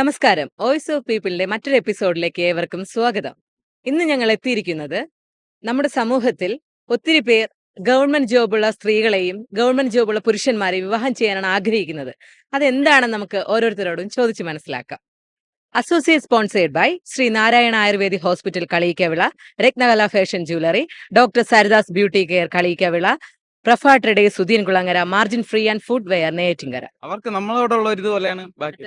നമസ്കാരം. Voice of പീപ്പിളിന്റെ മറ്റൊരു എപ്പിസോഡിലേക്ക് ഏവർക്കും സ്വാഗതം. ഇന്ന് ഞങ്ങൾ എത്തിയിരിക്കുന്നത് നമ്മുടെ സമൂഹത്തിൽ ഒത്തിരി പേർ ഗവൺമെന്റ് ജോബുള്ള സ്ത്രീകളെയും ഗവൺമെന്റ് ജോബുള്ള പുരുഷന്മാരെയും വിവാഹം ചെയ്യാനാണ് ആഗ്രഹിക്കുന്നത്. അതെന്താണെന്ന് നമുക്ക് ഓരോരുത്തരോടും ചോദിച്ചു മനസ്സിലാക്കാം. Associate sponsored by Sree Narayana Ayurvedic hospital Kaliyikkavila Rathnakala fashion jewellery doctor Saridas beauty care Kaliyikkavila Prof ട്രഡേ Sudheen Kulangara margin free and footwear Neyyattinkara അവർക്ക് നമ്മളോടുള്ള ഒരു ഇതുപോലെയാണ് ബാക്കി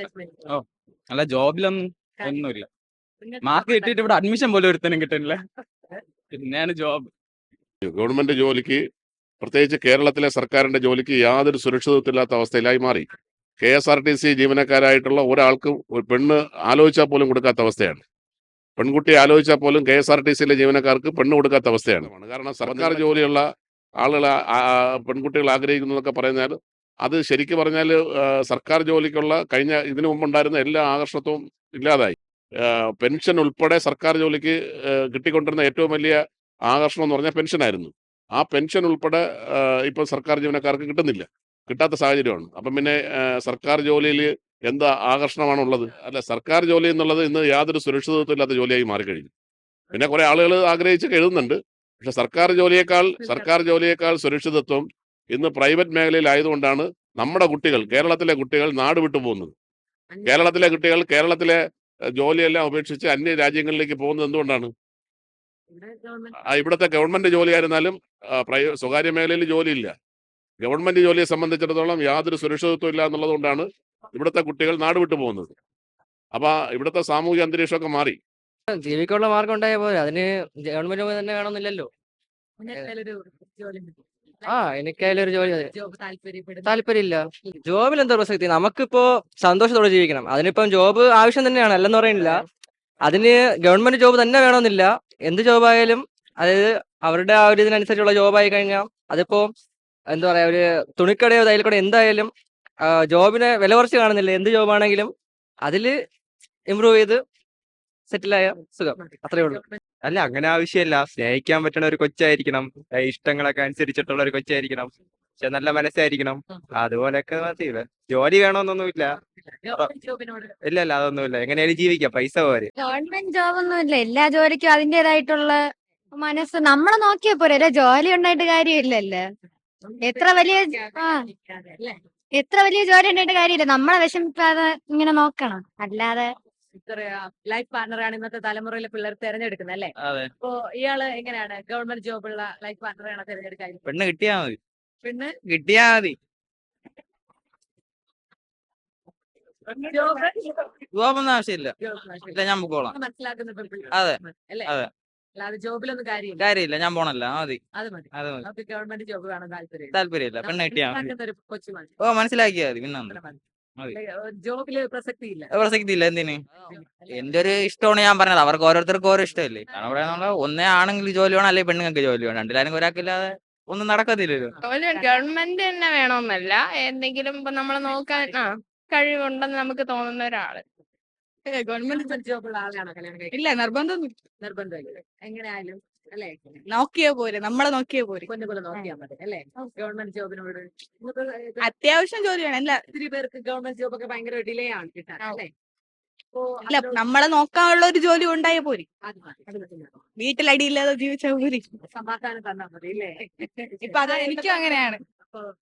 അല്ല ജോബിലൊന്നും ഒന്നുമില്ല. മാർക്ക് കിട്ടിയിട്ട് ഇവിടെ അഡ്മിഷൻ പോലും ഒരുത്തനും കിട്ടുന്നില്ല. പിന്നെയാണ് ജോബ്. ഗവൺമെന്റ് ജോലിക്ക് പ്രത്യേകിച്ച് കേരളത്തിലെ സർക്കാരിന്റെ ജോലിക്ക് യാതൊരു സുരക്ഷിതത്വമില്ലാത്ത അവസ്ഥയിലായി മാറി. K S R T C ജീവനക്കാരായിട്ടുള്ള ഒരാൾക്കും ഒരു പെണ്ണ് ആലോചിച്ചാൽ പോലും കൊടുക്കാത്ത അവസ്ഥയാണ്. പെൺകുട്ടി ആലോചിച്ചാൽ പോലും കെ എസ് ആർ ടി സിയിലെ ജീവനക്കാർക്ക് പെണ്ണ് കൊടുക്കാത്ത അവസ്ഥയാണ്. കാരണം സർക്കാർ ജോലിയുള്ള ആളുകൾ പെൺകുട്ടികൾ ആഗ്രഹിക്കുന്നതൊക്കെ പറയുന്നാലും പറഞ്ഞാൽ അത് ശരിക്കും പറഞ്ഞാൽ സർക്കാർ ജോലിക്കുള്ള കഴിഞ്ഞ ഇതിനു മുമ്പുണ്ടായിരുന്ന എല്ലാ ആകർഷണത്വവും ഇല്ലാതായി. പെൻഷൻ ഉൾപ്പെടെ സർക്കാർ ജോലിക്ക് കിട്ടിക്കൊണ്ടിരുന്ന ഏറ്റവും വലിയ ആകർഷണം എന്ന് പറഞ്ഞാൽ പെൻഷനായിരുന്നു. ആ പെൻഷൻ ഉൾപ്പെടെ ഇപ്പോൾ സർക്കാർ ജീവനക്കാർക്ക് കിട്ടുന്നില്ല. കിട്ടാത്ത സാഹചര്യമാണ്. അപ്പം പിന്നെ സർക്കാർ ജോലിയിൽ എന്താ ആകർഷണമാണ് ഉള്ളത് അല്ല സർക്കാർ ജോലി എന്നുള്ളത് ഇന്ന് യാതൊരു സുരക്ഷിതത്വം ഇല്ലാത്ത ജോലിയായി മാറിക്കഴിഞ്ഞു. പിന്നെ കുറെ ആളുകൾ ആഗ്രഹിച്ച് എഴുതുന്നുണ്ട്. പക്ഷെ സർക്കാർ ജോലിയേക്കാൾ സർക്കാർ ജോലിയേക്കാൾ സുരക്ഷിതത്വം ഇന്ന് പ്രൈവറ്റ് മേഖലയിലായതുകൊണ്ടാണ് നമ്മുടെ കുട്ടികൾ കേരളത്തിലെ കുട്ടികൾ നാട് വിട്ടു പോകുന്നത്. കേരളത്തിലെ കുട്ടികൾ കേരളത്തിലെ ജോലിയെല്ലാം ഉപേക്ഷിച്ച് അന്യ രാജ്യങ്ങളിലേക്ക് പോകുന്നത് എന്തുകൊണ്ടാണ്? ആ, ഇവിടുത്തെ ഗവൺമെന്റ് ജോലിയായിരുന്നാലും ആയിരുന്നാലും സ്വകാര്യ മേഖലയിൽ ജോലിയില്ല. ഗവൺമെന്റ് ജോലിയെ സംബന്ധിച്ചിടത്തോളം യാതൊരു സുരക്ഷിതത്വം ഇല്ല എന്നുള്ളത് കൊണ്ടാണ് ഇവിടുത്തെ കുട്ടികൾ നാട് വിട്ടു പോകുന്നത്. അപ്പൊ ഇവിടുത്തെ സാമൂഹിക അന്തരീക്ഷമൊക്കെ മാറി. ജീവിക്കാനുള്ള മാർഗം ഉണ്ടായ പോലെ അതിന് ഗവൺമെന്റ് തന്നെ വേണമെന്നില്ലല്ലോ. ആ എനിക്കായാലും ഒരു ജോലി മതി. ജോബ് താല്പര്യപ്പെടുന്നു താല്പര്യമില്ല. ജോബിൽ എന്താ പ്രസക്തി? നമുക്കിപ്പോ സന്തോഷത്തോടെ ജീവിക്കണം. അതിനിപ്പം ജോബ് ആവശ്യം തന്നെയാണ് അല്ലെന്ന് പറയുന്നില്ല. അതിന് ഗവൺമെന്റ് ജോബ് തന്നെ വേണമെന്നില്ല. എന്ത് ജോബ് ആയാലും അതായത് അവരുടെ ആ ഒരു ഇതിനനുസരിച്ചുള്ള ജോബ് ആയി കഴിഞ്ഞാൽ അതിപ്പോ എന്താ പറയാ ഒരു തുണിക്കടയോ തയ്യൽക്കടയോ എന്തായാലും ജോബിനെ വില കുറച്ച് കാണുന്നില്ല. എന്ത് ജോബാണെങ്കിലും അതിൽ ഇമ്പ്രൂവ് ചെയ്ത് സെറ്റിലായ സുഖം. അത്രേ ഉള്ളൂ. അല്ല അങ്ങനെ ആവശ്യമില്ല സ്നേഹിക്കാൻ പറ്റുന്ന ഒരു കൊച്ചായിരിക്കണം. ഏ, ഇഷ്ടങ്ങളൊക്കെ അനുസരിച്ചിട്ടുള്ള ഒരു കൊച്ചായിരിക്കണം. പക്ഷെ നല്ല മനസ്സായിരിക്കണം. അതുപോലെയൊക്കെ മതി ജോലി വേണമെന്നൊന്നുമില്ല ജോബിനോട്. ഇല്ല അല്ല അതൊന്നുമില്ല. എങ്ങനെയാലും ജീവിക്കാം. പൈസ പോരെ. ഗവൺമെന്റ് ജോബ് ഒന്നും ഇല്ല എല്ലാ ജോലിക്കും അതിന്റേതായിട്ടുള്ള മനസ്സ്. നമ്മളെ നോക്കിയാ പോരെ. അല്ലെ? ജോലി ഉണ്ടായിട്ട് കാര്യമില്ലല്ലേ? എത്ര വലിയ ആ. എത്ര വലിയ ജോലി ഉണ്ടായിട്ട് കാര്യമില്ല. നമ്മളെ വിഷമിക്കാതെ ഇങ്ങനെ നോക്കണം. അല്ലാതെ ലൈഫ് പാർട്ണറാണ് ഇന്നത്തെ തലമുറയിലെ പിള്ളേർ തെരഞ്ഞെടുക്കുന്നത് അല്ലേ? അതെ. അപ്പോ ഇയാൾ എങ്ങനെയാണ്? ഗവൺമെന്റ് ജോബുള്ള ലൈഫ് പാർട്ണറാണ് തെരഞ്ഞെടുക്കാൻ പെണ്ണ് കിട്ടിയാ മതി. പിന്നെ കിട്ടിയാ മതി. ജോബ്? ജോബൊന്നും ആവശ്യമില്ല. ഇല്ല ഞാൻ പൊക്കോളാം. മനസ്സിലാക്കുന്ന പെൺപിള്ളേർ. അതെ, അല്ലേ? അതെ. അല്ലാതെ ജോബിലൊന്നും കാര്യമില്ല. കാര്യമില്ല ഞാൻ പോണല്ല മതി. അത് മതി. അത് മതി. നമുക്ക് ഗവൺമെന്റ് ജോബ് കാണാൻ താല്പര്യം താല്പര്യമില്ല പെണ്ണ് കിട്ടിയാ മതി. ഒരു കൊച്ചു മതി. ഓ മനസ്സിലാക്കിയാ മതി പിന്നെ. ജോബിൽ പ്രസക്തി ഇല്ല പ്രസക്തി ഇല്ല എന്തിന്? എന്റെ ഒരു ഇഷ്ടമാണ് ഞാൻ പറഞ്ഞത്. അവർക്ക് ഓരോരുത്തർക്കും ഓരോ ഇഷ്ടമല്ലേ? കാരണം ഇവിടെ നമ്മൾ ഒന്നേ ആണെങ്കിൽ ജോലി വേണം അല്ലെങ്കിൽ പെണ്ണുങ്ങൾക്ക് ജോലി വേണം. രണ്ടിലാരും ഒരാൾക്കില്ലാതെ ഒന്നും നടക്കത്തില്ലല്ലോ. ജോലി ഗവൺമെന്റ് തന്നെ വേണമെന്നല്ല എന്തെങ്കിലും ഇപ്പൊ നമ്മളെ നോക്കാൻ ആ കഴിവുണ്ടെന്ന് നമുക്ക് തോന്നുന്ന ഒരാൾ. ഗവൺമെന്റ് ജോബുള്ള ആളാണോ കല്യാണം ഇല്ല നിർബന്ധം നിർബന്ധമില്ല. എങ്ങനെയായാലും. അല്ലേ? നോക്കിയാ പോരെ നമ്മളെ നോക്കിയാ പോരെ. നോക്കിയാൽ മതി അല്ലേ? ഗവൺമെന്റ് ജോബിനോട് അത്യാവശ്യം ജോലി വേണം അല്ല. ഒത്തിരി പേർക്ക് ഗവൺമെന്റ് ജോബ് ഒക്കെ ഭയങ്കര ഡിലേ ആണ് കിട്ടാൻ. അല്ലേ? നമ്മളെ നോക്കാനുള്ള ഒരു ജോലി ഉണ്ടായ പോരി. വീട്ടിലടിയില്ലാതെ ജീവിച്ചാ പോരി. സമാധാനം തന്നാ മതി അല്ലേ? ഇപ്പൊ അത് എനിക്കും അങ്ങനെയാണ്.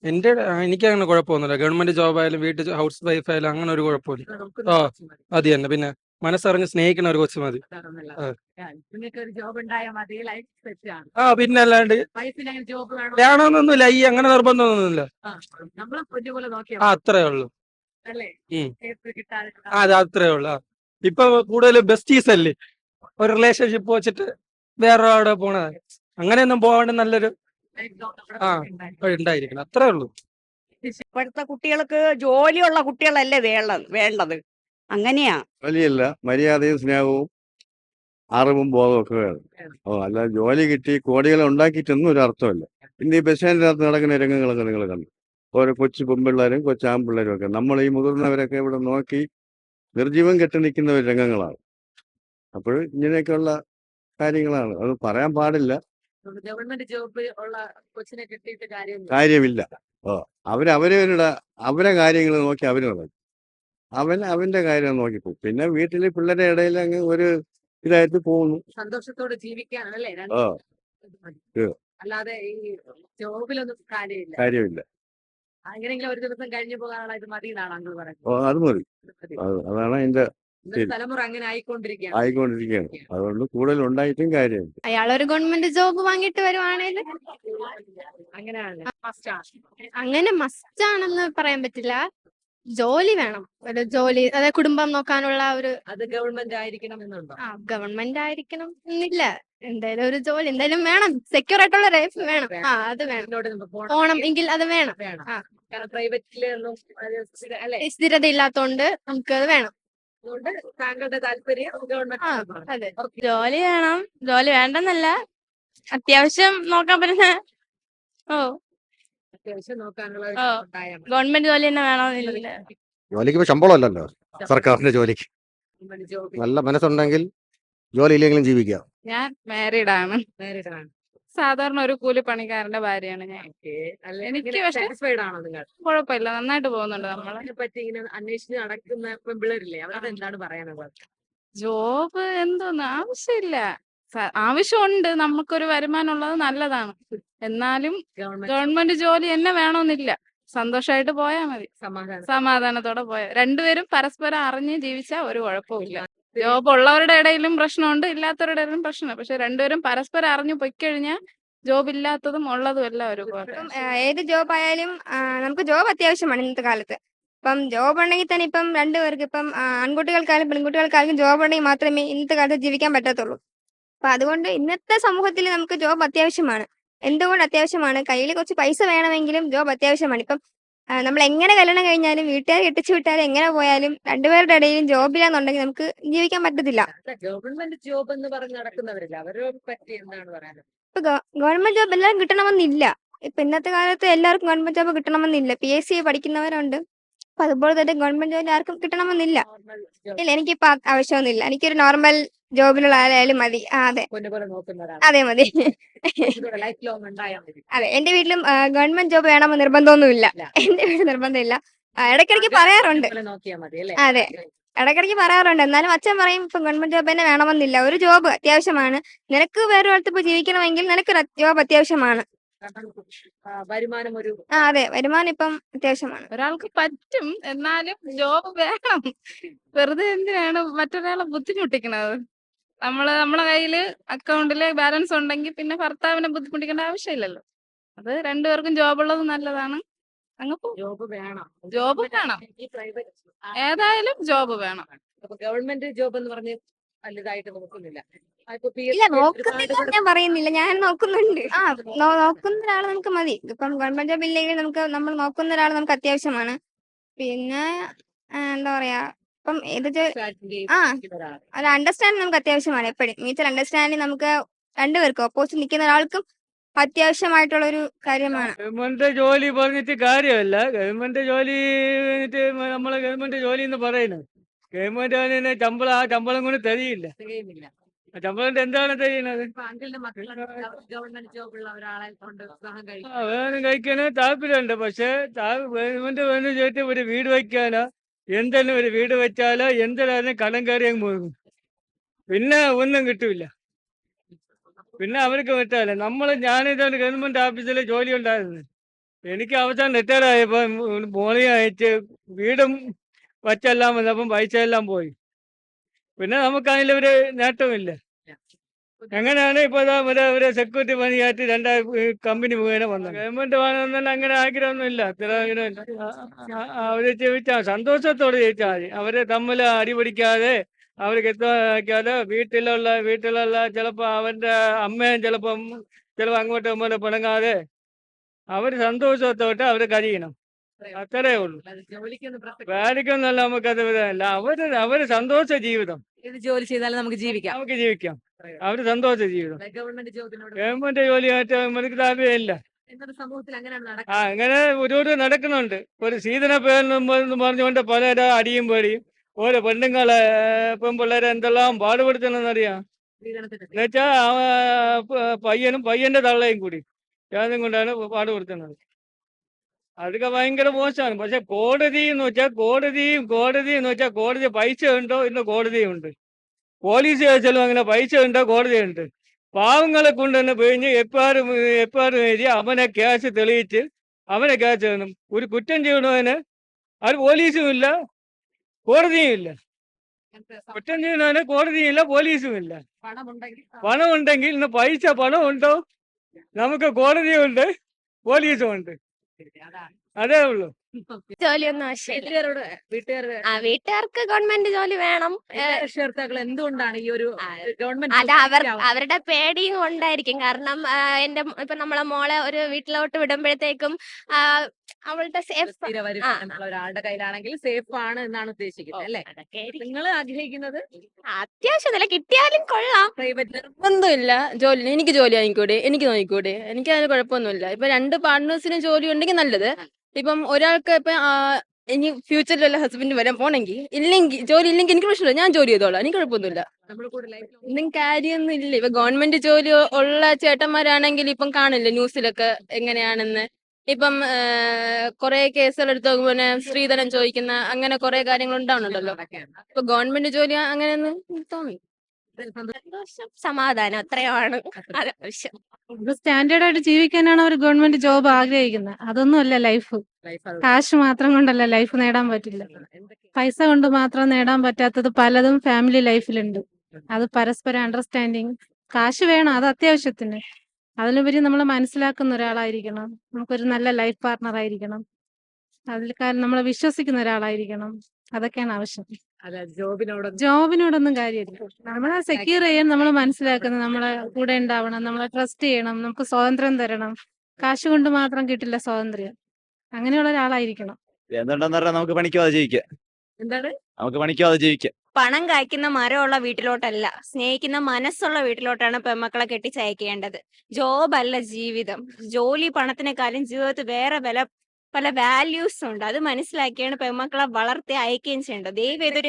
എന്റെ എനിക്ക് അങ്ങനെ കുഴപ്പമൊന്നുമില്ല. ഗവൺമെന്റ് ജോബ് ആയാലും വീട്ടിൽ ഹൗസ് വൈഫ് ആയാലും അങ്ങനെ ഒരു കുഴപ്പമില്ല. ആ. അത് തന്നെ. പിന്നെ മനസ്സറിഞ്ഞ് സ്നേഹിക്കണ ഒരു കൊച്ചു മതി. നിങ്ങൾക്ക് ഒരു ജോബ് ഉണ്ടായാൽ മതി. ലൈഫ് സെറ്റ് ആണ്. ആ പിന്നെ അല്ലാണ്ട് വൈഫിന് അങ്ങനെ ജോബ് വേണം? വേണമെന്നൊന്നുമില്ല ഈ അങ്ങനെ നിർബന്ധമൊന്നുമില്ല. നമ്മളെ പോലെ ആ അത്രേ ഉള്ളൂ. അല്ലേ? ഉം. ആ അത് അത്രേ ഉള്ളൂ. ആ. ഇപ്പൊ കൂടുതൽ ബെസ്റ്റീസ് അല്ലേ? ഒരു റിലേഷൻഷിപ്പ് വെച്ചിട്ട് വേറെ അവിടെ പോണത്. അങ്ങനെയൊന്നും പോകാണ്ട് നല്ലൊരു ആ. ഉണ്ടായി. ഉണ്ടായിരിക്കണം. അത്രേ ഉള്ളൂ. ഇപ്പോഴത്തെ കുട്ടികൾക്ക് ജോലിയുള്ള കുട്ടികളല്ലേ വേണ്ടത്? വേണ്ടത്. അങ്ങനെയാ. ജോലിയല്ല മര്യാദയും സ്നേഹവും അറിവും ബോധവും ഒക്കെ വേണം. ഓ അല്ല ജോലി കിട്ടി കോടികൾ ഉണ്ടാക്കിയിട്ടൊന്നും ഒരു അർത്ഥമില്ല ഇന്ന് ഈ ബസ് നടക്കുന്ന രംഗങ്ങളൊക്കെ നിങ്ങൾ കണ്ടു. ഓരോ കൊച്ചു പെൺപിള്ളേരും കൊച്ചു ആൺപിള്ളേരും ഒക്കെ. നമ്മൾ ഈ മുതിർന്നവരൊക്കെ ഇവിടെ നോക്കി നിർജീവം കെട്ടി നിൽക്കുന്ന ഒരു രംഗങ്ങളാണ്. അപ്പോൾ ഇങ്ങനെയൊക്കെയുള്ള കാര്യങ്ങളാണ്. അത് പറയാൻ പാടില്ല. ഗവൺമെന്റ് ജോബ് ഉള്ള കൊച്ചിനെ കിട്ടിയിട്ട് കാര്യമില്ല. ഓ അവരവരുടെ അവരെ കാര്യങ്ങൾ നോക്കി അവർ നടക്കും. അവൻ അവന്റെ കാര്യം നോക്കിപ്പോ പിന്നെ വീട്ടിലെ പിള്ളേരുടെ ഇടയിൽ അങ്ങ് ഒരു ഇതായിട്ട് പോകുന്നു. സന്തോഷത്തോടെ ജീവിക്കാനല്ലേ അല്ലാതെ ഈ ജോബിലൊന്നും കാര്യമില്ല. ഒരു ദിവസം കഴിഞ്ഞു പോകാനുള്ള ഇത് മതി എന്നാണ് അങ്കിൾ പറയുന്നത്. ഓ, അത് മതി. അതാണ് അതിന്റെ തലമുറ അങ്ങനെ ആയിക്കൊണ്ടിരിക്കുകയാണ്. ആയിക്കൊണ്ടിരിക്കുകയാണ്. അതുകൊണ്ട് കൂടുതൽ ഉണ്ടായിട്ടും കാര്യമില്ല. അയാൾ ഒരു ഗവൺമെന്റ് ജോബ് വാങ്ങിയിട്ട് വരുവാണെങ്കിൽ അങ്ങനെയാണ്. അങ്ങനെ മസ്റ്റ് ആണെന്ന് പറയാൻ പറ്റില്ല. ജോലി വേണം. ഒരു ജോലി അതായത് കുടുംബം നോക്കാനുള്ള ഒരു അത് ഗവൺമെന്റ് ആയിരിക്കണം എന്നുണ്ടോ ആ ഗവൺമെന്റ് ആയിരിക്കണം എന്നില്ല. എന്തായാലും ഒരു ജോലി എന്തായാലും വേണം. സെക്യൂർ ആയിട്ടുള്ള ലൈഫ് വേണം. ആ അത് വേണം. പോണം. എങ്കിൽ അത് വേണം. വേണം. ആ. അല്ലേ? സ്ഥിരത ഇല്ലാത്തോണ്ട് നമുക്ക് അത് വേണം. അതുകൊണ്ട് താങ്കളുടെ താല്പര്യം ആ ഗവൺമെന്റ് അതെ. ജോലി വേണം. ജോലി വേണ്ടെന്നല്ല. അത്യാവശ്യം നോക്കാൻ പറ്റുന്ന ഓ. അത്യാവശ്യം നോക്കാനുള്ള ഒരു ഉണ്ടായാൽ മതി. ഗവൺമെന്റ് ജോലി തന്നെ വേണമെന്നില്ല ജോലിക്ക് ഇപ്പൊ ശമ്പളം അല്ലല്ലോ സർക്കാരിന്റെ ജോലിക്ക്. ഗവൺമെന്റ് ജോബ് നല്ല മനസ്സുണ്ടെങ്കിൽ ജോലി ഇല്ലെങ്കിലും ജീവിക്കാം ഞാൻ മാരീഡ് ആണ്. Married ആണ്. സാധാരണ ഒരു കൂലിപ്പണിക്കാരന്റെ ഭാര്യയാണ് ഞാൻ. അല്ല, എനിക്ക് ഇങ്ങനെ പക്ഷേ- satisfied ആണോ നിങ്ങൾ? കുഴപ്പമില്ല. നന്നായിട്ട് പോകുന്നുണ്ട് നമ്മൾ. ഇങ്ങനെ അന്വേഷിച്ച് നടക്കുന്ന അവരോട് എന്താണ് പറയാനുള്ളത്? ജോബ് എന്തോന്ന്? ആവശ്യമില്ല. ആവശ്യമുണ്ട്. നമുക്കൊരു വരുമാനം ഉള്ളത് നല്ലതാണ്. എന്നാലും ഗവൺമെന്റ്. ജോലി തന്നെ വേണമെന്നില്ല സന്തോഷമായിട്ട് പോയാൽ മതി. സമാധാനം. സമാധാനത്തോടെ പോയ. രണ്ടുപേരും പരസ്പരം അറിഞ്ഞ് ജീവിച്ചാൽ ഒരു കുഴപ്പമില്ല ജോബ് ഉള്ളവരുടെ ഇടയിലും പ്രശ്നമുണ്ട് ഇല്ലാത്തവരുടെ ഇടയിലും പ്രശ്നമുണ്ട്. പക്ഷെ രണ്ടുപേരും പരസ്പരം അറിഞ്ഞു പൊയ്ക്കഴിഞ്ഞാൽ ജോബ് ഇല്ലാത്തതും ഉള്ളതും എല്ലാം ഒരുപോലെ ഏത് ജോബ് ആയാലും നമുക്ക് ജോബ് അത്യാവശ്യമാണ് ഇന്നത്തെ കാലത്ത്. ഇപ്പം ജോബ് ഉണ്ടെങ്കിൽ തന്നെ ഇപ്പം രണ്ടുപേർക്ക് ഇപ്പം ആൺകുട്ടികൾക്കായാലും പെൺകുട്ടികൾക്കായാലും ജോബ് ഉണ്ടെങ്കിൽ മാത്രമേ ഇന്നത്തെ കാലത്ത് ജീവിക്കാൻ പറ്റത്തുള്ളൂ. അപ്പൊ അതുകൊണ്ട് ഇന്നത്തെ സമൂഹത്തിൽ നമുക്ക് ജോബ് അത്യാവശ്യമാണ്. എന്തുകൊണ്ട് അത്യാവശ്യമാണ്? കയ്യിൽ കുറച്ച് പൈസ വേണമെങ്കിലും ജോബ് അത്യാവശ്യമാണ്. ഇപ്പം നമ്മൾ എങ്ങനെ കല്യാണം കഴിഞ്ഞാലും വീട്ടുകാർ കെട്ടിച്ചു വിട്ടാലും എങ്ങനെ പോയാലും രണ്ടുപേരുടെ ഇടയിലും ജോബില്ലാന്നുണ്ടെങ്കിൽ നമുക്ക് ജീവിക്കാൻ പറ്റത്തില്ല. ഗവൺമെന്റ് ജോബ് എന്ന് പറഞ്ഞ് നടക്കുന്നവരില്ല. അവരെ പറ്റി എന്താണ് പറയാനുള്ളത്? ഇപ്പൊ ഗവൺമെന്റ് ജോബ് എല്ലാവരും കിട്ടണമെന്നില്ല. ഇപ്പൊ ഇന്നത്തെ കാലത്ത് എല്ലാവർക്കും ഗവൺമെന്റ് ജോബ് കിട്ടണമെന്നില്ല. പി എസ് സി പഠിക്കുന്നവരുണ്ട്. അപ്പൊ അതുപോലെ തന്നെ ഗവൺമെന്റ് ജോലി ആർക്കും കിട്ടണമെന്നില്ല. ഇല്ല എനിക്കിപ്പോ ആവശ്യമൊന്നുമില്ല. എനിക്കൊരു നോർമൽ ജോബിലുള്ള ആളായാലും മതി അതെ. അതെ മതി. അതെ എന്റെ വീട്ടിലും ഗവൺമെന്റ് ജോബ് വേണമെന്ന് നിർബന്ധമൊന്നുമില്ല. എന്റെ വീട്ടിൽ നിർബന്ധമില്ല. ഇടക്കിടക്ക് ഇടയ്ക്കിടയ്ക്ക് പറയാറുണ്ട്. പൊന്നുപോലെ നോക്കിയാൽ മതി അല്ലേ? അതെ. ഇടയ്ക്കിടയ്ക്ക് പറയാറുണ്ട്. എന്നാലും അച്ഛൻ പറയും ഇപ്പൊ ഗവൺമെന്റ് ജോബ് തന്നെ വേണമെന്നില്ല. ഒരു ജോബ് അത്യാവശ്യമാണ്. നിനക്ക് വേറെ ഇപ്പൊ ജീവിക്കണമെങ്കിൽ നിനക്ക് ജോബ് അത്യാവശ്യമാണ്. വരുമാനം ഒരു ആ അതെ. വരുമാനം ഇപ്പം അത്യാവശ്യമാണ്. ഒരാൾക്ക് പറ്റും. എന്നാലും ജോബ് വേണം. വെറുതെ എന്തിനാണ് മറ്റൊരാളെ ബുദ്ധിമുട്ടിക്കണത് നമ്മൾ നമ്മളെ കയ്യിൽ അക്കൗണ്ടിൽ ബാലൻസ് ഉണ്ടെങ്കിൽ പിന്നെ ഭർത്താവിനെ ബുദ്ധിമുട്ടിക്കേണ്ട ആവശ്യമില്ലല്ലോ. അത് രണ്ടുപേർക്കും ജോബ് ഉള്ളത് നല്ലതാണ്. അങ്ങ് ജോബ് വേണം. ജോബ് വേണം. ഈ പ്രൈവറ്റ് ഏതായാലും ജോബ് വേണം. ഗവൺമെന്റ് ജോബ് എന്ന് പറഞ്ഞ് വലുതായിട്ട് നോക്കുന്നില്ല. ഇല്ല നോക്കുന്നില്ല ഞാൻ പറയുന്നില്ല. ഞാൻ നോക്കുന്നുണ്ട്. ആ നോക്കുന്ന ഒരാൾ നമുക്ക് മതി. ഇപ്പം ഗവൺമെന്റ് ജോബ് ഇല്ലെങ്കിൽ നമുക്ക് നമ്മൾ നോക്കുന്ന ഒരാൾ നമുക്ക് അത്യാവശ്യമാണ്. പിന്നെ എന്താ പറയാ ഇപ്പം ഇത് ആ. ഒരു അണ്ടർസ്റ്റാൻഡിങ് നമുക്ക് അത്യാവശ്യമാണ് എപ്പോഴും. മീൻസ് അണ്ടർസ്റ്റാൻഡിങ് നമുക്ക് രണ്ടുപേർക്കും ഓപ്പോസിറ്റ് നിൽക്കുന്ന ഒരാൾക്കും അത്യാവശ്യമായിട്ടുള്ള ഒരു കാര്യമാണ്. ഗവൺമെന്റ് ജോലി പറഞ്ഞിട്ട് കാര്യമല്ല. ഗവൺമെന്റ് ജോലി എന്നിട്ട് നമ്മളെ ഗവൺമെന്റ് ജോലി എന്ന് പറയുന്നത് ഗവൺമെന്റ് അതിന് ശമ്പളം ആ ശമ്പളം കൊണ്ട് തരിയില്ല ശമ്പളം എന്താണ് തരുന്നത് ഇപ്പൊ അങ്കിളിന്റെ മക്കൾ ഗവൺമെന്റ് ജോബ് ഉള്ള ഒരാളെ കൊണ്ട് വിവാഹം കഴിക്കും. ആ വേണം കഴിക്കാനോ താല്പര്യമുണ്ട്. പക്ഷെ ഗവൺമെന്റ് വേണം ചോദിച്ചിട്ട് ഒരു വീട് വയ്ക്കാനോ എന്തെങ്കിലും ഒരു വീട് വെച്ചാലോ എന്തിനാലും കടം കയറി അങ്ങ് പോകും. പിന്നെ ഒന്നും കിട്ടൂല. പിന്നെ അവർക്ക് പറ്റാല്ല നമ്മൾ ഞാനിത് ഗവൺമെന്റ് ഓഫീസിൽ ജോലി ഉണ്ടായിരുന്നു. എനിക്ക് അവസാനം റിട്ടയർ ആയപ്പോൾ മോളി അയച്ച് വീടും വച്ചെല്ലാം വന്നപ്പം പൈസ എല്ലാം പോയി. പിന്നെ നമുക്ക് അതിലൊരു നേട്ടമില്ല എങ്ങനെയാണ് ഇപ്പൊ ഒരു ഒരു സെക്യൂരിറ്റി പണിയായിട്ട് രണ്ടാ കമ്പനി മുഖേന വന്നത്? ഗവൺമെന്റ് വാങ്ങുന്ന അങ്ങനെ ആഗ്രഹമൊന്നുമില്ല. അത്ര അവർ ചോദിച്ചാൽ സന്തോഷത്തോടെ ചോദിച്ചാൽ മതി. അവർ തമ്മിൽ അടിപിടിക്കാതെ അവർക്ക് എത്താതെ വീട്ടിലുള്ള വീട്ടിലുള്ള ചിലപ്പോ അവന്റെ അമ്മയും ചിലപ്പം ചിലപ്പോ അങ്ങോട്ടും ഇങ്ങോട്ടും പിണങ്ങാതെ അവർ സന്തോഷത്തോട്ട് അവർ കഴിയണം. അത്രേ ഉള്ളൂ. വേടിക്കൊന്നല്ല നമുക്കത് വിധമല്ല അവർ അവർ സന്തോഷ ജീവിതം. ഏത് ജോലി ചെയ്താലും നമുക്ക് ജീവിക്കാം. നമുക്ക് ജീവിക്കാം. അവർ സന്തോഷ ജീവിതം. ഗവൺമെന്റ് ജോബിനോട് ഗവൺമെന്റ് ജോലിയായിട്ട് നമുക്ക് താല്പര്യമില്ല. ഇന്നത്തെ സമൂഹത്തിൽ അങ്ങനെയാണ് ആ നടക്കുന്നത് അങ്ങനെ ഓരോരോ നടക്കുന്നുണ്ട്. ഒരു സീതന പേരെന്ന് പറഞ്ഞുകൊണ്ട് പല അടിയും പേടിയും. ഓരോ പെണ്ണുങ്ങളെ പെൺപിള്ളേരെ എന്തെല്ലാം പാടുപെടുത്തണമെന്നറിയാം. എന്നുവെച്ചാ പയ്യനും പയ്യന്റെ തള്ളയും കൂടി. ഏതും കൊണ്ടാണ് പാടുപെടുത്തുന്നത്. അതൊക്കെ ഭയങ്കര മോശമാണ്. പക്ഷെ കോടതി എന്ന് വെച്ചാൽ കോടതിയും കോടതി എന്ന് വെച്ചാൽ കോടതി പൈസ ഉണ്ടോ? ഇന്ന് കോടതിയുണ്ട്. പോലീസ് ചോദിച്ചാലും അങ്ങനെ പൈസ ഉണ്ടോ? കോടതിയുണ്ട്. പാവങ്ങളെ കൊണ്ടുതന്നെ പിഴിഞ്ഞ് എപ്പാറും എപ്പാറും എഴുതി അവനെ ക്യാഷ് തെളിയിച്ച് അവനെ ക്യാഷ് വേണം ഒരു കുറ്റം ചെയ്യണവന് അത് പോലീസും ഇല്ല കോടതിയും ഇല്ല. കുറ്റം ചെയ്യണവന് കോടതിയും ഇല്ല പോലീസും ഇല്ല. പണം ഉണ്ടെങ്കിൽ ഇന്ന് പൈസ പണം ഉണ്ടോ നമുക്ക് കോടതിയുണ്ട് പോലീസും ഉണ്ട്. അതാണ് അതേ ഉള്ളൂ ജോലിയൊന്നും ആവശ്യമില്ല. വീട്ടുകാരോട് വീട്ടുകാരുടെ ആ വീട്ടുകാർക്ക് ഗവൺമെന്റ് ജോലി വേണം. രക്ഷകർത്താക്കൾ എന്തുകൊണ്ടാണ് ഈ ഒരു ഗവൺമെന്റ് അത് അവർ അവരുടെ പേടിയും കൊണ്ടായിരിക്കും. കാരണം എന്റെ ഇപ്പൊ നമ്മളെ മോളെ ഒരു വീട്ടിലോട്ട് വിടുമ്പോഴത്തേക്കും അവളുടെ സേഫ് ഒരാളുടെ കയ്യിലാണെങ്കിൽ സേഫ് ആണ് എന്നാണ് ഉദ്ദേശിക്കുന്നത് അല്ലേ? നിങ്ങൾ ആഗ്രഹിക്കുന്നത്? അത്യാവശ്യം കിട്ടിയാലും കൊള്ളാം. പ്രൈവറ്റ് നിർബന്ധമില്ല. ജോലി എനിക്ക് ജോലി ആയിക്കൂടെ എനിക്ക് നോക്കിക്കൂടെ എനിക്ക് അതിന് കുഴപ്പമൊന്നുമില്ല. ഇപ്പൊ രണ്ട് പാർട്ട്നേഴ്സിന് ജോലി ഉണ്ടെങ്കിൽ നല്ലത്. ഇപ്പം ഒരാൾക്ക് ഇപ്പൊ ഇനി ഫ്യൂച്ചറിൽ വല്ല ഹസ്ബൻഡ് വരാൻ പോണെങ്കിൽ ഇല്ലെങ്കിൽ ജോലി ഇല്ലെങ്കിൽ എനിക്ക് പ്രശ്നമില്ല. ഞാൻ ജോലി ചെയ്തോളാം. എനിക്ക് കുഴപ്പമൊന്നുമില്ല. ഒന്നും കാര്യമൊന്നും ഇല്ല. ഇപ്പൊ ഗവൺമെന്റ് ജോലി ഉള്ള ചേട്ടന്മാരാണെങ്കിൽ ഇപ്പം കാണില്ലേ ന്യൂസിലൊക്കെ എങ്ങനെയാണെന്ന്? ഇപ്പം കുറെ കേസുകൾ എടുത്ത് നോക്കുമ്പോ സ്ത്രീധനം ചോദിക്കുന്ന അങ്ങനെ കുറെ കാര്യങ്ങൾ ഉണ്ടാവുന്നുണ്ടല്ലോ. ഇപ്പൊ ഗവൺമെന്റ് ജോലി അങ്ങനെയൊന്നും തോന്നി സന്തോഷം. സമാധാനം അത്രയാണ്. സ്റ്റാൻഡേർഡ് ആയിട്ട് ജീവിക്കാനാണ് ഒരു ഗവൺമെന്റ് ജോബ് ആഗ്രഹിക്കുന്നത്. അതൊന്നും അല്ല ലൈഫ് കാശ് മാത്രം കൊണ്ടല്ല ലൈഫ് നേടാൻ പറ്റില്ല. പൈസ കൊണ്ട് മാത്രം നേടാൻ പറ്റാത്തത് പലതും ഫാമിലി ലൈഫിലുണ്ട്. അത് പരസ്പരം അണ്ടർസ്റ്റാൻഡിങ്. കാശ് വേണം അത് അത്യാവശ്യത്തിന്. അതിലുപരി നമ്മൾ മനസ്സിലാക്കുന്ന ഒരാളായിരിക്കണം. നമുക്കൊരു നല്ല ലൈഫ് പാർട്ണർ ആയിരിക്കണം അതിൽ കാരണം നമ്മളെ വിശ്വസിക്കുന്ന ഒരാളായിരിക്കണം. അതൊക്കെയാണ് ആവശ്യം. ജോബിനോടൊന്നും കാര്യമില്ല. നമ്മളെ സെക്യൂർ ചെയ്യാൻ നമ്മൾ മനസ്സിലാക്കുന്നത് നമ്മളെ കൂടെ ഉണ്ടാവണം നമ്മളെ ട്രസ്റ്റ് ചെയ്യണം നമുക്ക് സ്വാതന്ത്ര്യം തരണം. കാശ് കൊണ്ട് മാത്രം കിട്ടില്ല സ്വാതന്ത്ര്യം. അങ്ങനെയുള്ള ഒരാളായിരിക്കണം. എന്തുണ്ടെന്ന് പറഞ്ഞാൽ നമുക്ക് പണിക്കാതെ ജീവിക്കാം. എന്താണ്? നമുക്ക് പണിക്കാതെ ജീവിക്കാം. പണം കായ്ക്കുന്ന മരമുള്ള വീട്ടിലോട്ടല്ല സ്നേഹിക്കുന്ന മനസ്സുള്ള വീട്ടിലോട്ടാണ് പെൺമക്കളെ കെട്ടിച്ചയക്കേണ്ടത്. ജോബല്ല അല്ല ജീവിതം. ജോലി പണത്തിനെക്കാളും ജീവിതത്തിൽ വേറെ വില പല വാല്യൂസ് ഉണ്ട് അത് മനസ്സിലാക്കിയാണ് പെൺമക്കളെ വളർത്തി അയക്കുകയും ചെയ്യേണ്ടത്. ദൈവം ഇതൊരു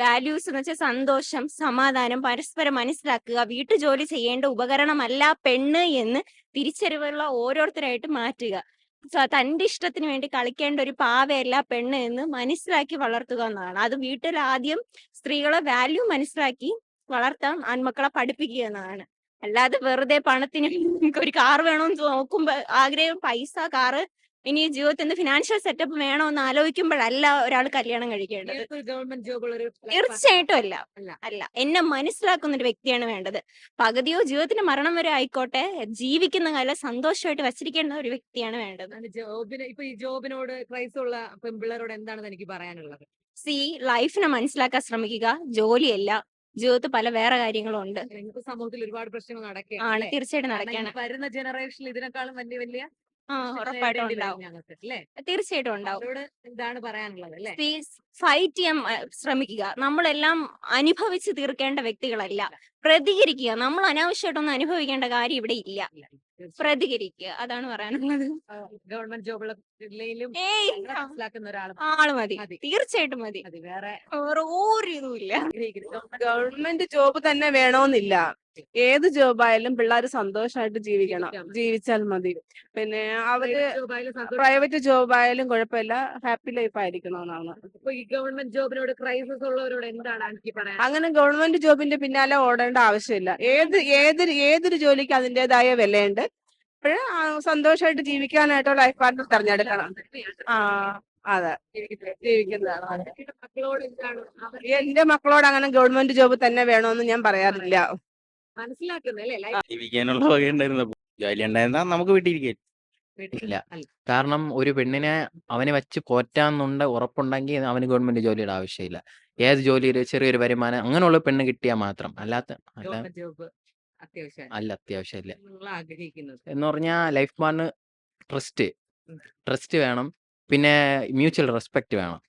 വാല്യൂസ് എന്ന് വെച്ചാൽ സന്തോഷം സമാധാനം പരസ്പരം മനസ്സിലാക്കുക വീട്ടു ജോലി ചെയ്യേണ്ട ഉപകരണമല്ല പെണ്ണ് എന്ന് തിരിച്ചറിവുള്ള ഓരോരുത്തരായിട്ട് മാറ്റുക. സ- തന്റെ ഇഷ്ടത്തിന് വേണ്ടി കളിക്കേണ്ട ഒരു പാവയല്ല പെണ്ണ് എന്ന് മനസ്സിലാക്കി വളർത്തുക എന്നതാണ്. അത് വീട്ടിൽ ആദ്യം സ്ത്രീകളെ വാല്യൂ മനസ്സിലാക്കി വളർത്താൻ ആൺമക്കളെ പഠിപ്പിക്കുക എന്നതാണ്. അല്ലാതെ വെറുതെ പണത്തിന് ഒരു കാർ വേണമെന്ന് നോക്കുമ്പോ ആഗ്രഹം പൈസ കാറ് ഇനി ജീവിതത്തിൽ നിന്ന് ഫിനാൻഷ്യൽ സെറ്റപ്പ് വേണോ എന്ന് ആലോചിക്കുമ്പോഴല്ല ഒരാൾ കല്യാണം കഴിക്കേണ്ടത്. ഗവൺമെന്റ് ജോബുള്ള തീർച്ചയായിട്ടും അല്ല. അല്ല. എന്നെ മനസ്സിലാക്കുന്ന ഒരു വ്യക്തിയാണ് വേണ്ടത്. പകുതിയോ ജീവിതത്തിന്റെ മരണം വരെ ആയിക്കോട്ടെ ജീവിക്കുന്ന കാലം സന്തോഷമായിട്ട് വച്ചിരിക്കേണ്ട ഒരു വ്യക്തിയാണ് വേണ്ടത്. ജോബിന് ഇപ്പൊ ഈ ജോബിനോട് ക്രൈസ് ഉള്ള പെൺപിള്ളേരോട് എന്താണ് എനിക്ക് പറയാനുള്ളത്? സി ലൈഫിനെ മനസ്സിലാക്കാൻ ശ്രമിക്കുക. ജോലിയല്ല. ജീവിതത്തിൽ പല വേറെ കാര്യങ്ങളും ഉണ്ട് സമൂഹത്തിൽ ഒരുപാട് പ്രശ്നങ്ങൾ നടക്കുകയാണ് തീർച്ചയായിട്ടും നടക്കുകയാണ്. വരുന്ന ജനറേഷനിൽ ഇതിനേക്കാളും വലിയ വലിയ ഉറപ്പായിട്ടും നേരിടേണ്ടി ഉണ്ടാവും. തീർച്ചയായിട്ടും ഉണ്ടാവും. ഇതാണ് പറയാനുള്ളത് അല്ലേ? ഫൈറ്റ് ചെയ്യാൻ ശ്രമിക്കുക. നമ്മളെല്ലാം അനുഭവിച്ച് തീർക്കേണ്ട വ്യക്തികളല്ല. പ്രതികരിക്കുക. നമ്മൾ അനാവശ്യമായിട്ടൊന്നും അനുഭവിക്കേണ്ട കാര്യം ഇവിടെ ഇല്ല. പ്രതികരിക്കുക. അതാണ് പറയാനുള്ളത്. ഗവൺമെന്റ് ജോബിലും ആൾ മതി. തീർച്ചയായിട്ടും മതി. മതി. വേറെ വേറെ ഒരു ഇതുമില്ല ഗവൺമെന്റ് ജോബ് തന്നെ വേണമെന്നില്ല ഏത് ജോബായാലും പിള്ളേർ സന്തോഷമായിട്ട് ജീവിക്കണം. ജീവിച്ചാൽ മതി. പിന്നെ അവർ പ്രൈവറ്റ് ജോബായാലും കുഴപ്പമില്ല. ഹാപ്പി ലൈഫ് ആയിരിക്കണം എന്നാണ് ഗവൺമെന്റ് ജോബിനോട് ക്രൈസിസ് ഉള്ളവരോട് എന്താണ് അങ്ങനെ ഗവൺമെന്റ് ജോബിന്റെ പിന്നാലെ ഓടേണ്ട ആവശ്യമില്ല. ഏത് ഏത് ഏതൊരു ജോലിക്ക് അതിന്റെതായ വിലയുണ്ട്. അപ്പോഴ് സന്തോഷമായിട്ട് ജീവിക്കാനായിട്ടോ ലൈഫ് പാർട്ണർ തിരഞ്ഞെടുക്കണം. ആ അതെ. ജീവിക്കുന്നതാണ്. എന്റെ മക്കളോട് അങ്ങനെ ഗവൺമെന്റ് ജോബ് തന്നെ വേണമെന്ന് ഞാൻ പറയാറില്ല. ജീവിക്കാനുള്ള വക ഉണ്ടായിരുന്നു. ജോലി ഉണ്ടായിരുന്നാ നമുക്ക് വീട്ടിലിരിക്കാം വീട്ടിൽ അല്ല. കാരണം ഒരു പെണ്ണിനെ അവനെ വെച്ച് പോറ്റാന്നുണ്ട് ഉറപ്പുണ്ടെങ്കിൽ അവന് ഗവൺമെന്റ് ജോലിയുടെ ആവശ്യമില്ല. ഏത് ജോലിയിൽ ചെറിയൊരു വരുമാനം അങ്ങനെയുള്ള പെണ്ണ് കിട്ടിയാൽ മാത്രം. അല്ലാത്ത അല്ല ഗവൺമെന്റ് ജോബ് അത്യാവശ്യമാണ് അല്ല അത്യാവശ്യമില്ല. എന്ന് പറഞ്ഞാൽ ലൈഫ് പാർട്ണർ ട്രസ്റ്റ്. ട്രസ്റ്റ് വേണം. പിന്നെ മ്യൂച്വൽ റെസ്പെക്ട് വേണം.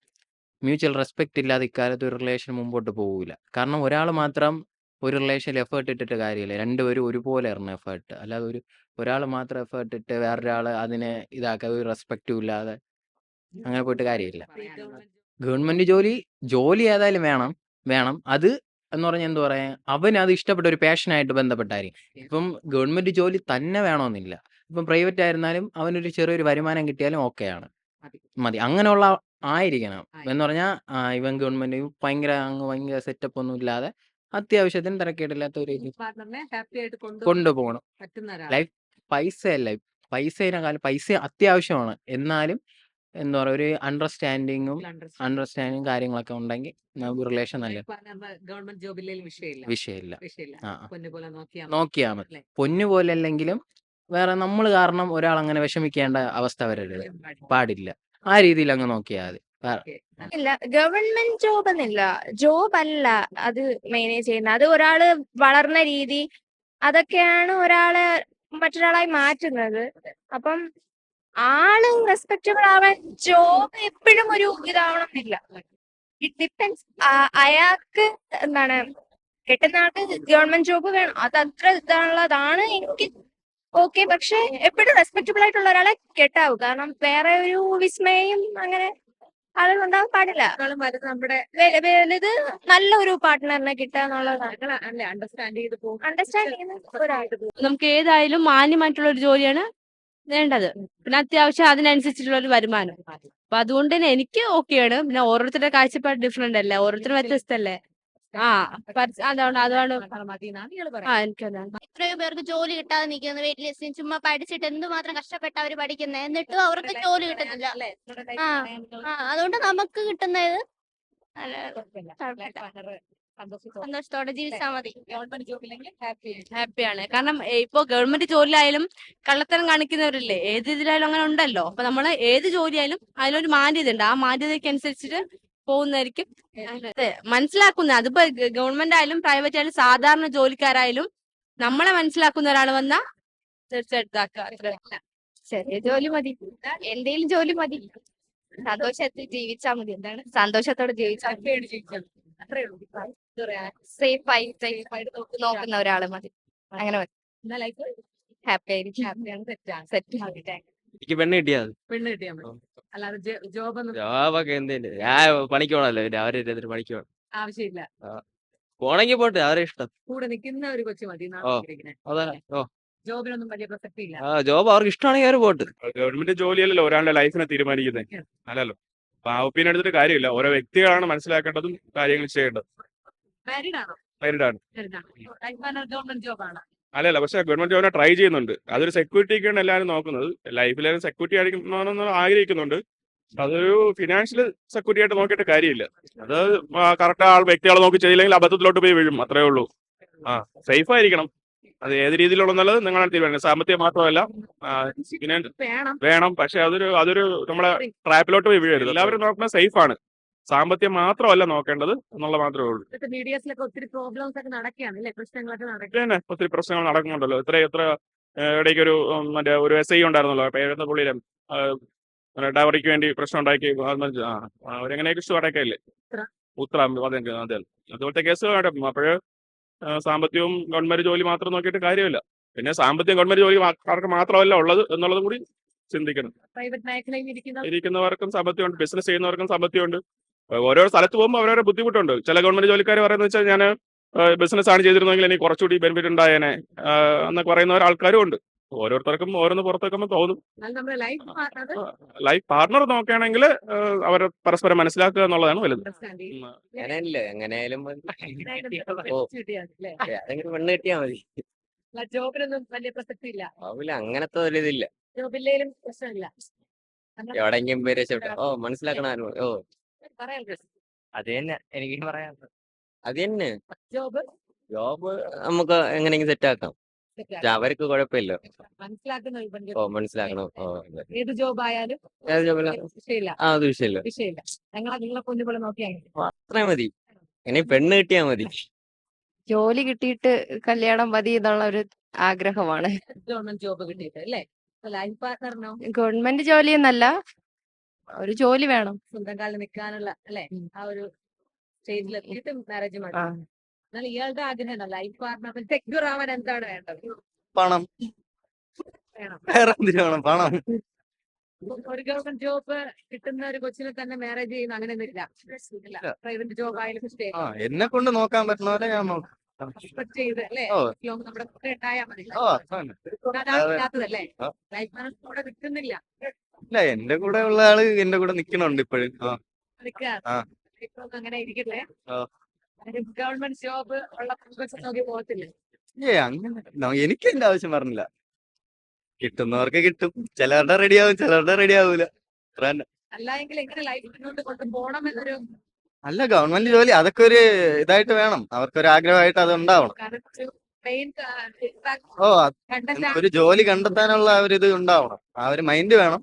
മ്യൂച്വൽ റെസ്പെക്ട് ഇല്ലാതെ ഇക്കാലത്ത് ഒരു റിലേഷൻ മുമ്പോട്ട് പോകില്ല കാരണം ഒരാൾ മാത്രം ഒരു റിലേഷനിൽ എഫേർട്ട് ഇട്ടിട്ട് കാര്യമില്ല. രണ്ടുപേരും ഒരുപോലെ ഇറങ്ങും എഫേർട്ട് അല്ലാതെ ഒരു ഒരാൾ മാത്രം എഫേർട്ട് ഇട്ട് വേറൊരാൾ അതിനെ ഇതാക്കുക ഒരു റെസ്പെക്റ്റും ഇല്ലാതെ അങ്ങനെ പോയിട്ട് കാര്യമില്ല. ഗവൺമെന്റ് ജോലി ജോലി ഏതായാലും വേണം. വേണം. അത് എന്ന് പറഞ്ഞാൽ എന്താ പറയാ? അവന് അത് ഇഷ്ടപ്പെട്ട ഒരു പാഷനായിട്ട് ബന്ധപ്പെട്ടായിരിക്കും. ഇപ്പം ഗവൺമെന്റ് ജോലി തന്നെ വേണമെന്നില്ല. ഇപ്പം പ്രൈവറ്റ് ആയിരുന്നാലും അവനൊരു ചെറിയൊരു വരുമാനം കിട്ടിയാലും ഓക്കെയാണ് മതി. മതി. അങ്ങനെയുള്ള ആയിരിക്കണം. എന്ന് പറഞ്ഞാൽ ഇവൻ ഗവൺമെന്റ് ഭയങ്കര അങ്ങ് ഭയങ്കര സെറ്റപ്പ് ഒന്നും ഇല്ലാതെ അത്യാവശ്യത്തിന് തിരക്കേടില്ലാത്ത ഒരു രീതി കൊണ്ടുപോകണം ലൈഫ് പൈസ ലൈഫ് പൈസയല്ല. പൈസയിനെക്കാളും പൈസ അത്യാവശ്യമാണ്. എന്നാലും എന്താ പറയുക ഒരു അണ്ടർസ്റ്റാൻഡിങ്ങും അണ്ടർസ്റ്റാൻഡിങ്ങും കാര്യങ്ങളൊക്കെ ഉണ്ടെങ്കിൽ നമുക്ക് റിലേഷൻ നല്ല ഗവൺമെന്റ് ജോബില്ലേലും വിഷയമില്ല. വിഷയമില്ല. നോക്കിയാ മതി. പൊന്നുപോലെ പൊന്നു പോലെ അല്ലെങ്കിലും വേറെ നമ്മൾ കാരണം ഒരാൾ അങ്ങനെ വിഷമിക്കേണ്ട അവസ്ഥ വരരുത്. പാടില്ല. ആ രീതിയിൽ അങ്ങ് നോക്കിയാൽ മതി ഇല്ല ഗവൺമെന്റ് ജോബ് എന്നില്ല. ജോബ് അല്ല അത് മാനേജ് ചെയ്യുന്നത്. അത് ഒരാൾ വളർന്ന രീതി അതൊക്കെയാണ് ഒരാളെ മറ്റൊരാളായി മാറ്റുന്നത്. അപ്പം ആൾ റെസ്പെക്റ്റബിൾ ആവാൻ ജോബ് എപ്പോഴും ഒരു ഇതാവണം എന്നില്ല ഇറ്റ് ഡിപ്പെൻസ് അയാൾക്ക് എന്താണ് കിട്ടുന്ന ആൾക്ക് ഗവൺമെന്റ് ജോബ് വേണം. അത് അത്ര ഇതാണുള്ളതാണ് എനിക്ക് ഓക്കെ പക്ഷെ എപ്പോഴും റെസ്പെക്റ്റബിൾ ആയിട്ടുള്ള ഒരാളെ കെട്ടാവൂ. കാരണം വേറെ ഒരു വിസ്മയും അങ്ങനെ ആളുകൾ ഉണ്ടാവാൻ പാടില്ല നമ്മുടെ വലുത് നല്ലൊരു പാർട്ട്ണറിനെ കിട്ടുക എന്നുള്ളതാണ് അണ്ടർസ്റ്റാൻഡ് ചെയ്ത് പോകും. അണ്ടർസ്റ്റാൻഡ് ചെയ്യുന്ന നമുക്ക് ഏതായാലും മാന്യമായിട്ടുള്ള ഒരു ജോലിയാണ് വേണ്ടത്. പിന്നെ അത്യാവശ്യം അതിനനുസരിച്ചിട്ടുള്ള ഒരു വരുമാനം. അപ്പൊ അതുകൊണ്ട് തന്നെ എനിക്ക് ഓക്കെയാണ് പിന്നെ ഓരോരുത്തരുടെ കാഴ്ചപ്പാട് ഡിഫറെന്റ് അല്ലേ? ഓരോരുത്തരും വ്യത്യസ്തല്ലേ ആ എനിക്കതാണ്. എത്രയോ പേർക്ക് ജോലി കിട്ടാതെ നിൽക്കുന്നു വീട്ടിൽ ചുമ്മാ പഠിച്ചിട്ട് എന്തുമാത്രം കഷ്ടപ്പെട്ട അവർ പഠിക്കുന്നത് എന്നിട്ടും അവർക്ക് ജോലി കിട്ടുന്നില്ല. ആ ആ അതുകൊണ്ട് നമുക്ക് കിട്ടുന്നത് നല്ല സന്തോഷത്തോടെ ജീവിച്ചാൽ മതി. ഗവൺമെന്റ് ജോബില്ലെങ്കിൽ ഹാപ്പി ഹാപ്പിയാണ്. കാരണം ഇപ്പൊ ഗവൺമെന്റ് ജോലിയായാലും കള്ളത്തരം കാണിക്കുന്നവരില്ലേ? ഏത് ഇതിലായാലും അങ്ങനെ ഉണ്ടല്ലോ. അപ്പൊ നമ്മൾ ഏത് ജോലിയായാലും അതിലൊരു മാന്യത ഉണ്ട് ആ മാന്യതയ്ക്ക് അനുസരിച്ചിട്ട് പോകുന്നതായിരിക്കും. അതെ, മനസ്സിലാക്കുന്ന അതിപ്പോ ഗവൺമെന്റ് ആയാലും പ്രൈവറ്റ് ആയാലും സാധാരണ ജോലിക്കാരായാലും നമ്മളെ മനസ്സിലാക്കുന്ന ഒരാൾ വന്ന തീർച്ചയായിട്ടും. ചെറിയ ജോലി മതി. എന്തേലും ജോലി മതി. സന്തോഷത്തിൽ ജീവിച്ചാ മതി. എന്താണ്? സന്തോഷത്തോടെ ജീവിച്ചാൽ സേഫ് ആയി സേഫ് ആയിട്ട് നോക്കുന്ന ഒരാൾ മതി. അങ്ങനെ മതി. ഹാപ്പി ആയിരിക്കും. സെറ്റ് എനിക്ക് പെണ്ണ് കിട്ടിയാ പെണ്ണ് കിട്ടിയാൽ മതി. അല്ലാതെ ജോബ് ഒന്നും ജോബൊക്കെ ഞാൻ പണിക്ക് പോണല്ലോ പിന്നെ അവരെ പണിക്ക് പോണം. ആവശ്യമില്ല. പോണെങ്കിൽ പോട്ടെ അവരെ ഇഷ്ടം. കൂടെ നിൽക്കുന്ന ഒരു കൊച്ചു മതി ഓ. ഓ. ജോബിനൊന്നും വലിയ പ്രസക്തി ഇല്ല. ആ ജോബ് അവർക്ക് ഇഷ്ടമാണെങ്കിൽ അവർ പോട്ട്. ഗവൺമെന്റ് ജോലിയല്ലല്ലോ ഒരാളുടെ ലൈഫിനെ തീരുമാനിക്കുന്നത് അല്ലല്ലോ. അപ്പൊ ആ ഒപ്പീനിയൻ എടുത്തിട്ട് കാര്യമില്ല. ഓരോ വ്യക്തികളാണ് മനസ്സിലാക്കേണ്ടതും കാര്യങ്ങൾ ചെയ്യേണ്ടത്. മാരീഡ് ആണോ? Married ആണ്. ഗവൺമെന്റ് ജോബാണ് അല്ലല്ല പക്ഷെ ഗവൺമെന്റ് ജോബിനെ ട്രൈ ചെയ്യുന്നുണ്ട്. അതൊരു സെക്യൂരിറ്റിക്കാണ് എല്ലാവരും നോക്കുന്നത്. ലൈഫിൽ സെക്യൂരിറ്റി ആയിരിക്കണമെന്ന് ആഗ്രഹിക്കുന്നുണ്ട്. അതൊരു ഫിനാൻഷ്യൽ സെക്യൂരിറ്റി ആയിട്ട് നോക്കിയിട്ട് കാര്യമില്ല. അത് കറക്റ്റ് ആൾ വ്യക്തികളെ നോക്കി ചെയ്തില്ലെങ്കിൽ അബദ്ധത്തിലോട്ട് പോയി വീഴും. അത്രേ ഉള്ളൂ. ആ സേഫ് ആയിരിക്കണം. അത് ഏത് രീതിയിലുള്ളതെന്നുള്ളത് നിങ്ങളാണ് തീരുമാനിക്കുന്നത്. സാമ്പത്തികം മാത്രമല്ല വേണം. വേണം. പക്ഷെ അതൊരു അതൊരു നമ്മളെ ട്രാപ്പിലോട്ട് പോയി വീഴരുത്. എല്ലാവരും നോക്കുന്നത് സേഫ് ആണ്. സാമ്പത്തികം മാത്രമല്ല നോക്കേണ്ടത് എന്നുള്ള മാത്രമേ ഉള്ളൂ. മീഡിയസിലൊക്കെ ഒത്തിരി പ്രോബ്ലംസ് ഒക്കെ നടക്കുകയാണ് പ്രശ്നങ്ങളൊക്കെ നടക്കുക ഒത്തിരി പ്രശ്നങ്ങൾ നടക്കുന്നുണ്ടല്ലോ. ഇത്ര എത്ര ഇടയ്ക്ക് ഒരു മറ്റേ ഒരു എസ് ഐ ഉണ്ടായിരുന്നല്ലോ പേരുന്ന പുള്ളിയിലും ഡവറിക്ക് വേണ്ടി പ്രശ്നം ഉണ്ടാക്കി. അവരെങ്ങനെയൊക്കെ അടക്കല്ലേ ഉത്ര. അതെ അതെ അതുപോലത്തെ കേസ് നടക്കും. അപ്പോഴ് സാമ്പത്തികവും ഗവൺമെന്റ് ജോലി മാത്രം നോക്കിയിട്ട് കാര്യമില്ല. പിന്നെ സാമ്പത്തികം ഗവൺമെന്റ് ജോലി ആർക്ക് മാത്രമല്ല ഉള്ളത് എന്നുള്ളതും കൂടി ചിന്തിക്കണം. ഇരിക്കുന്നവർക്കും സാമ്പത്തികമുണ്ട്. ബിസിനസ് ചെയ്യുന്നവർക്കും സാമ്പത്തികമുണ്ട്. ഓരോ സ്ഥലത്ത് പോകുമ്പോൾ അവരവരുടെ ബുദ്ധിമുട്ടുണ്ട്. ചില ഗവൺമെന്റ് ജോലിക്കാർ പറയുന്നത് വെച്ചാൽ ഞാൻ ബിസിനസ് ആണ് ചെയ്തിരുന്നെങ്കിൽ എനിക്ക് കുറച്ചുകൂടി ബെനിഫിറ്റ് ഉണ്ടായേനെ എന്നൊക്കെ പറയുന്ന ആൾക്കാരും ഉണ്ട്. ഓരോരുത്തർക്കും ഓരോന്ന് പുറത്തേക്കുമ്പോൾ തോന്നും. ലൈഫ് പാർട്ണർ നോക്കുകയാണെങ്കിൽ അവരെ പരസ്പരം മനസ്സിലാക്കുക എന്നുള്ളതാണ് വലുത്. എങ്ങനെയായാലും കിട്ടിയാൽ മതി. പെണ്ണ് ജോബിനൊന്നും വലിയ പ്രസക്തി ഇല്ല അവൽ അങ്ങനത്തെ ഒരു ഇതില്ല. ജോബില്ലേലും പ്രശ്നമില്ല. എവിടെങ്കിലും പേര് ഓ മനസ്സിലാക്കണ ഓ. അത് തന്നെ. എനിക്ക് പറയാൻ അത് തന്നെ. ജോബ്? ജോബ് നമുക്ക് എങ്ങനെയെങ്കിലും സെറ്റ് ആക്കാം അവർക്ക് കുഴപ്പമില്ല. മനസ്സിലാക്കുന്ന ഒരു പെൺകുട്ടി. ഓ മനസ്സിലാക്കണം. ഓ അതെ. ഏത് ജോബ് ആയാലും ഏത് ജോബിലാ? വിഷയമില്ല. ആ അത് വിഷയമില്ല. വിഷയമില്ല. ഞങ്ങളെ നിങ്ങളെ പൊന്നുപോലെ നോക്കിയാൽ മതി. അത്രയും മതി. ഇനി പെണ്ണ് കിട്ടിയാ മതി. ജോലി കിട്ടിയിട്ട് കല്യാണം മതി എന്നുള്ള ഒരു ആഗ്രഹമാണ്. ഗവൺമെന്റ് ജോബ് കിട്ടിയിട്ട് അല്ലേ? ലൈഫ് ഗവൺമെന്റ് ജോലി എന്നല്ല. ഒരു ജോലി വേണം. സ്വന്തം കാലിൽ നിൽക്കാനുള്ള അല്ലെ? ആ ഒരു സ്റ്റേജിൽ എത്തിയിട്ട് മാരേജ് മതി. എന്നാൽ ഇയാളുടെ ആഗ്രഹം ലൈഫ് പാർട്ണർ സെക്യൂർ ആവാൻ എന്താണ് വേണ്ടത്? പണം. വേണം. വേറെ വേണം? പണം. ഒരു ഗവൺമെന്റ് ജോബ് കിട്ടുന്ന ഒരു കൊച്ചിനെ തന്നെ മാരേജ് ചെയ്യുന്ന അങ്ങനെ ഇല്ല. പ്രൈവറ്റ് ജോബ് ആയാലും ആ എന്നെ കൊണ്ട് നോക്കാൻ പറ്റുന്ന പോലെ ഞാൻ നോക്കാം. നമ്മുടെ കൂടെ ഉണ്ടായാൽ മതി. ഓ അതാണ്. അതാണ് അതെ. ഇല്ലാത്തതല്ലേ. ലൈഫ് ബാലൻസ് കൂടെ നിൽക്കുന്നില്ല. ഇല്ല എന്റെ കൂടെ ഉള്ള ആൾ എന്റെ കൂടെ നിക്കണുണ്ട് ഇപ്പോഴും. അങ്ങനെ ഇരിക്കട്ടെ ആ. ഗവൺമെന്റ് ജോബ് ഉള്ള നോക്കി പോകത്തില്ലേ? ഏ അങ്ങനെ എനിക്ക് എന്റെ ആവശ്യം പറഞ്ഞില്ല. കിട്ടുന്നവർക്ക് കിട്ടും. ചിലവരുടെ റെഡി ആവും ചിലവരുടെ റെഡി ആവൂല. അല്ല ഗവൺമെന്റ് ജോലി അതൊക്കെ ഒരു ഇതായിട്ട് വേണം. അവർക്കൊരു ആഗ്രഹമായിട്ട് അത് ഉണ്ടാവണം. ഓ ഒരു ജോലി കണ്ടെത്താനുള്ള ഒരു ഇത് ഉണ്ടാവണം. ആ ഒരു മൈൻഡ് വേണം.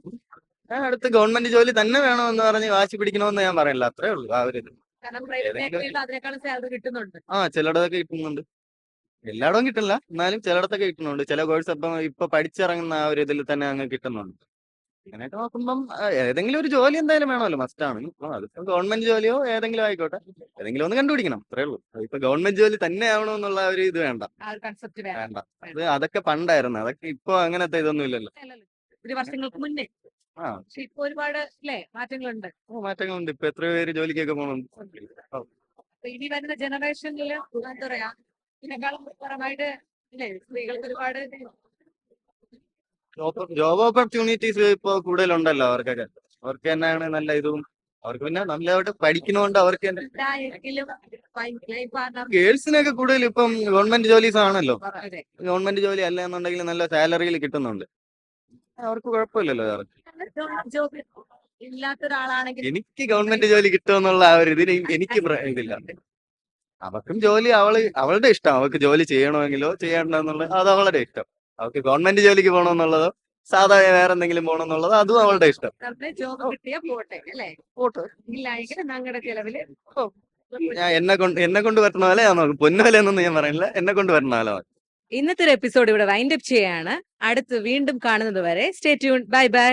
അടുത്ത് ഗവൺമെന്റ് ജോലി തന്നെ വേണമെന്ന് പറഞ്ഞ് വാശി പിടിക്കണമെന്ന് ഞാൻ പറയില്ല അത്രേ ഉള്ളൂ. ആ ഒരു ആ ചിലയിടത്തൊക്കെ കിട്ടുന്നുണ്ട്. എല്ലായിടവും കിട്ടില്ല. എന്നാലും ചിലടത്തൊക്കെ കിട്ടുന്നുണ്ട്. ചില കോഴ്സ് ഇപ്പം ഇപ്പൊ പഠിച്ചിറങ്ങുന്ന ആ ഒരു ഇതിൽ തന്നെ അങ്ങ് കിട്ടുന്നുണ്ട്. അങ്ങനെയൊക്കെ നോക്കുമ്പം ഏതെങ്കിലും ഒരു ജോലി എന്തായാലും വേണമല്ലോ. മസ്റ്റ് ആണ്. ഇപ്പൊ അതിപ്പോ ഗവൺമെന്റ് ജോലിയോ ഏതെങ്കിലും ആയിക്കോട്ടെ. ഏതെങ്കിലും ഒന്ന് കണ്ടുപിടിക്കണം. അത്രേ ഉള്ളൂ. ഇപ്പൊ ഗവൺമെന്റ് ജോലി തന്നെ ആവണമെന്നുള്ള ഒരു ഇത് വേണ്ട. വേണ്ട. അത് അതൊക്കെ പണ്ടായിരുന്നു. അതൊക്കെ ഇപ്പൊ അങ്ങനത്തെ ഇതൊന്നും ഇല്ലല്ലോ. വർഷങ്ങൾക്ക് മുന്നേ. പക്ഷെ ഇപ്പൊ ഒരുപാട് അല്ലേ മാറ്റങ്ങളുണ്ട്. മാറ്റങ്ങളുണ്ട്. ഇപ്പൊ എത്രയോ പേര് ജോലിക്കൊക്കെ പോകണം. അപ്പൊ ഇനി വരുന്ന ജനറേഷനിൽ എന്താ പറയാ ഇതിനേക്കാളും പരമായിട്ട് അല്ലേ സ്ത്രീകൾക്ക് ഒരുപാട് ജോബ് ഓപ്പർച്യൂണിറ്റീസ് ഇപ്പൊ കൂടുതലുണ്ടല്ലോ അവർക്കൊക്കെ. അവർക്ക് തന്നെയാണ് നല്ല ഇതും. അവർക്ക് പിന്നെ നല്ല പഠിക്കുന്നോണ്ട് അവർക്ക് ഗേൾസിനൊക്കെ കൂടുതൽ ഇപ്പം ഗവൺമെന്റ് ജോലീസ് ആണല്ലോ ഗവൺമെന്റ് ജോലി അല്ല എന്നുണ്ടെങ്കിൽ നല്ല സാലറിയിൽ കിട്ടുന്നുണ്ട്. അവർക്ക് കുഴപ്പമില്ലല്ലോ. അവർക്ക് ജോബ് ഇല്ലാത്ത ഒരാളാണെങ്കിൽ എനിക്ക് ഗവൺമെന്റ് ജോലി കിട്ടുമെന്നുള്ള ആ ഒരു ഇതിന് എനിക്ക് പ്ര- ഇതില്ല. അവർക്കും ജോലി അവൾ അവളുടെ ഇഷ്ടം. അവൾക്ക് ജോലി ചെയ്യണമെങ്കിലോ ചെയ്യണ്ടെന്നുള്ളത് അത് അവളുടെ ഇഷ്ടം. അവൾക്ക് ഗവൺമെന്റ് ജോലിക്ക് പോകണമെന്നുള്ളതോ സാധാരണ വേറെ എന്തെങ്കിലും പോകണമെന്നുള്ളതോ അതും അവളുടെ ഇഷ്ടം. ജോബ് കിട്ടിയാ പോട്ടെ അല്ലേ? പോട്ടെ. ഇല്ല എങ്കിൽ ഞങ്ങളുടെ ചെലവിൽ ഞാൻ എന്നെ കൊണ്ട് എന്നെ കൊണ്ട് പറ്റുന്ന പോലെ ഞാൻ നോക്കും. പൊന്നുപോലെ എന്നൊന്നും ഞാൻ പറയുന്നില്ല എന്നെ കൊണ്ട് പറ്റുന്ന പോലെ. ഇന്നത്തെ ഒരു എപ്പിസോഡ് ഇവിടെ വൈൻഡ് അപ്പ് ചെയ്യാണ്. അടുത്ത് വീണ്ടും കാണുന്നത് വരെ സ്റ്റേ ട്യൂൺ ബൈ ബൈ